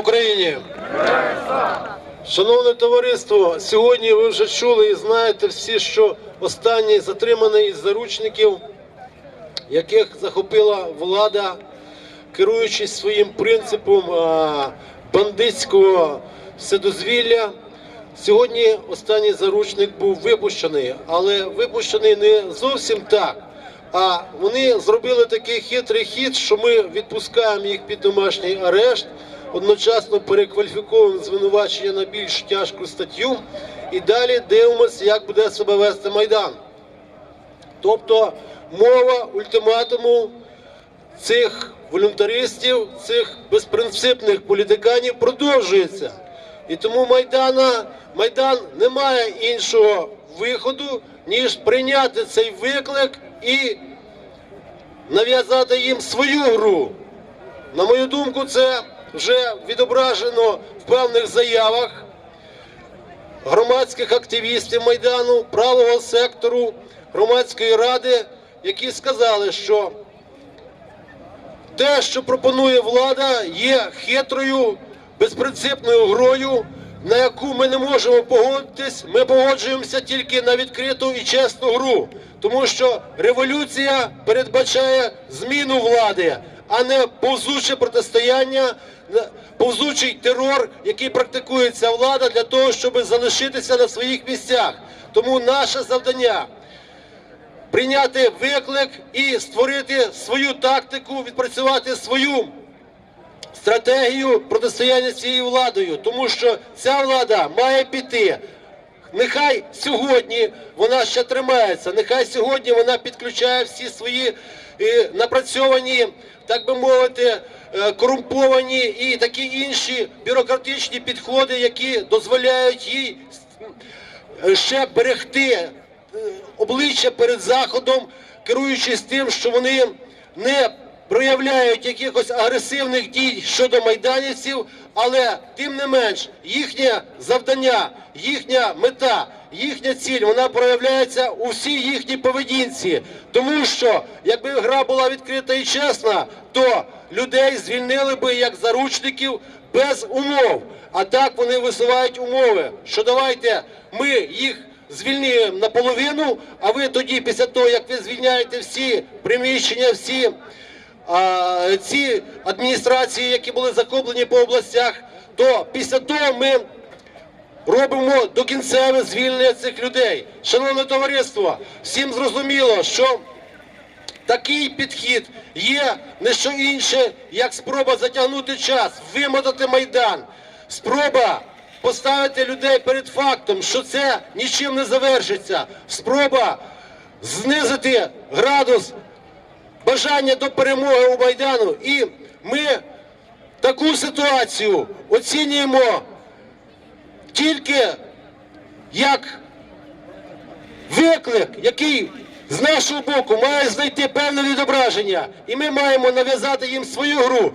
Україні! Шановне товариство, сьогодні ви вже чули і знаєте всі, що останній затриманий із заручників, яких захопила влада, керуючись своїм принципом бандитського вседозвілля. Сьогодні останній заручник був випущений, але випущений не зовсім так. А вони зробили такий хитрий хід, що ми відпускаємо їх під домашній арешт, одночасно перекваліфіковуємо звинувачення на більш тяжку статтю, і далі дивимося, як буде себе вести майдан. Тобто мова ультиматуму цих волюнтаристів, цих безпринципних політиканів продовжується. І тому Майдана, Майдан не має іншого виходу, ніж прийняти цей виклик і нав'язати їм свою гру. На мою думку, це вже відображено в певних заявах громадських активістів Майдану, правого сектору, громадської ради, які сказали, що те, що пропонує влада, є хитрою, безпринципною грою, на яку ми не можемо погодитись. Ми погоджуємося тільки на відкриту і чесну гру, тому що революція передбачає зміну влади, а не повзуче протистояння, повзучий терор, який практикується влада для того, щоб залишитися на своїх місцях. Тому наше завдання прийняти виклик і створити свою тактику, відпрацювати свою стратегію протистояння цією владою, тому що ця влада має піти. Нехай сьогодні вона ще тримається, нехай сьогодні вона підключає всі свої е, напрацьовані, так би мовити, е, корумповані і такі інші бюрократичні підходи, які дозволяють їй е, ще берегти обличчя перед заходом, керуючись тим, що вони не проявляють якихось агресивних дій щодо майданівців, але тим не менш їхнє завдання, їхня мета, їхня ціль вона проявляється у всій їхній поведінці. Тому що якби гра була відкрита і чесна, то людей звільнили би як заручників без умов. А так вони висувають умови, що давайте ми їх звільнюємо наполовину, а ви тоді, після того, як ви звільняєте всі приміщення, всі а, ці адміністрації, які були захоплені по областях, то після того ми робимо докінцеве звільнення цих людей. Шановне товариство, всім зрозуміло, що такий підхід є не що інше, як спроба затягнути час, вимотати майдан, спроба поставити людей перед фактом, що це нічим не завершиться, спроба знизити градус бажання до перемоги у майдану. І ми таку ситуацію оцінюємо тільки як виклик, який з нашого боку має знайти певне відображення, і ми маємо нав'язати їм свою гру.